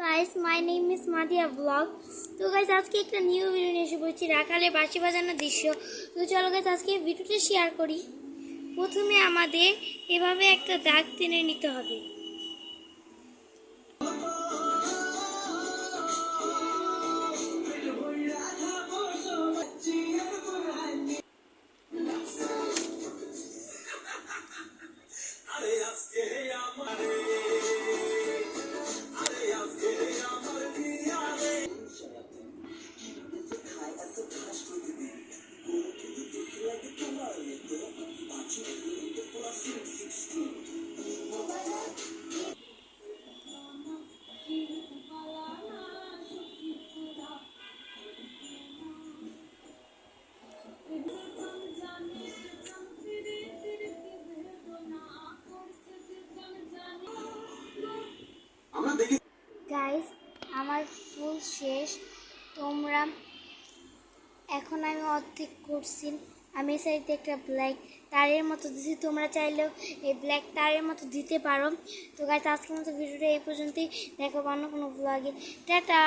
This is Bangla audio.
Guys my name is Madiya vlog তো গাইস আজকে একটা নিউ ভিডিও নিয়ে এসে পড়ছি রাখালে বাঁশি বাজানোর দৃশ্য। তো চলো গাইস আজকে ভিডিওটা শেয়ার করি। প্রথমে আমাদের এভাবে একটা দাগ টেনে নিতে হবে। গাইস আমার ফুল শেষ। তোমরা, এখন আমি অর্ধেক করছি। আমি এই সাইডে একটা ব্ল্যাক তারের মতো দিছি। তোমরা চাইলেও এই ব্ল্যাক তারের মতো দিতে পারো। তো গাইস আজকের মতো ভিডিওটা এই পর্যন্তই। দেখো অন্য কোনো ব্লগে টাটা!